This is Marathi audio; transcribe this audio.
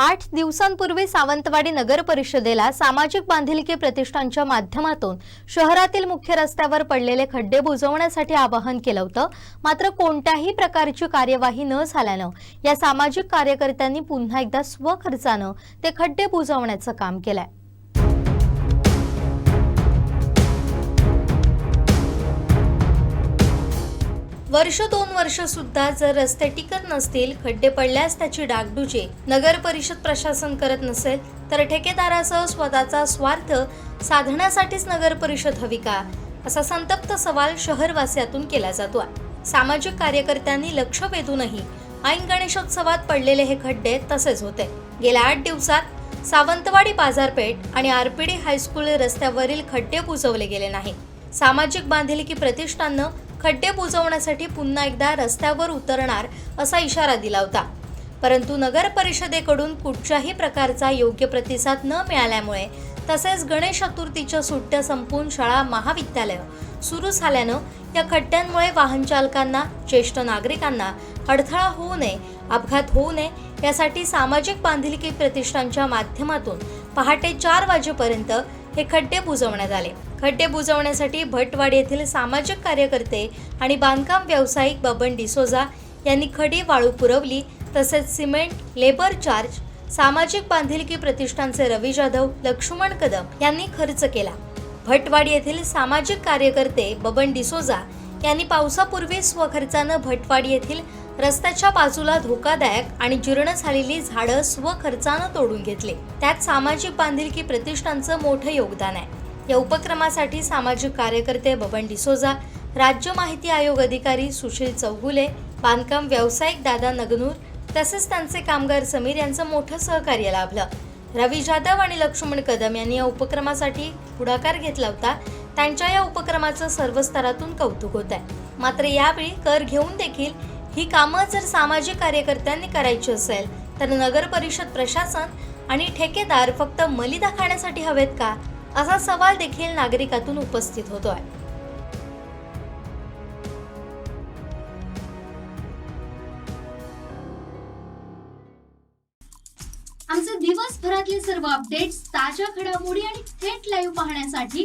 आठ दिवसांपूर्वी सावंतवाडी नगर परिषदेला सामाजिक बांधिलकी प्रतिष्ठानच्या माध्यमातून शहरातील मुख्य रस्त्यावर पडलेले खड्डे बुजवण्यासाठी आवाहन केलं होतं. मात्र कोणत्याही प्रकारची कार्यवाही न झाल्यानं या सामाजिक कार्यकर्त्यांनी पुन्हा एकदा स्वखर्चानं ते खड्डे बुजवण्याचं काम केलंय. वर्ष दोन वर्ष सुद्धा जर रस्ते टिकत नसतील खड्डे पडल्यास त्याची डागडुजी. नगर परिषद प्रशासन करत नसेल तर ठेकेदारासह स्वतःचा स्वार्थ साधण्यासाठीच नगर परिषद हवी का? असा संतप्त सवाल शहरवासियातून केला जातो सामाजिक कार्यकर्त्यांनी लक्ष वेधूनही ऐन गणेशोत्सवात पडलेले हे खड्डे तसेच होते. गेल्या आठ दिवसात सावंतवाडी बाजारपेठ आणि आरपीडी हायस्कूल रस्त्यावरील खड्डे बुजवले गेले नाहीत. सामाजिक बांधिलकी प्रतिष्ठाननं खड्डे बुजवण्यासाठी पुन्हा एकदा रस्त्यावर उतरणार असा इशारा दिला होता. परंतु नगर परिषदेकडून कुठच्याही प्रकारचा योग्य प्रतिसाद न मिळाल्यामुळे तसेच गणेश चतुर्थीच्या सुट्ट्या संपून शाळा महाविद्यालय सुरू झाल्यानं या खड्ड्यांमुळे वाहन चालकांना ज्येष्ठ नागरिकांना अडथळा होऊ नये अपघात होऊ नये यासाठी सामाजिक बांधिलकी प्रतिष्ठानच्या माध्यमातून पहाटे चार वाजेपर्यंत हे खड्डे बुजवण्यात आले. खड्डे बुजवण्यासाठी भटवाडी येथील सामाजिक कार्यकर्ते आणि बांधकाम व्यावसायिक बबन डिसोजा यांनी खडी वाळू पुरवली तसेच सिमेंट लेबर चार्ज सामाजिक बांधिलकी प्रतिष्ठानचे रवी जाधव लक्ष्मण कदम यांनी खर्च केला. भटवाडी येथील सामाजिक कार्यकर्ते बबन डिसोजा यांनी पावसापूर्वी स्वखर्चानं भटवाडी येथील रस्त्याच्या बाजूला धोकादायक आणि जीर्ण झालेली झाडं स्वखर्चानं तोडून घेतले. त्यात सामाजिक बांधिलकी प्रतिष्ठानचं मोठं योगदान आहे. या उपक्रमासाठी सामाजिक कार्यकर्ते बबन डिसोजा राज्य माहिती आयोग अधिकारी सुशील चौगुले बांधकाम व्यावसायिक दादा नगनूर तसेच त्यांचे कामगार समीर यांचं मोठं सहकार्य लाभलं. रवी जाधव आणि लक्ष्मण कदम यांनी या उपक्रमासाठी पुढाकार घेतला होता. त्यांच्या या उपक्रमाचं सर्व स्तरातून कौतुक होत आहे मात्र यावेळी कर घेऊन देखील ही कामं जर सामाजिक कार्यकर्त्यांनी करायची असेल तर नगर परिषद प्रशासन आणि ठेकेदार फक्त मलिदा खाण्यासाठी हवेत का? असा सवाल देखील नागरिकातून उपस्थित होतोय. आमचे दिवसभरातले सर्व अपडेट्स ताज्या घडामोडी आणि थेट लाईव्ह पाहण्यासाठी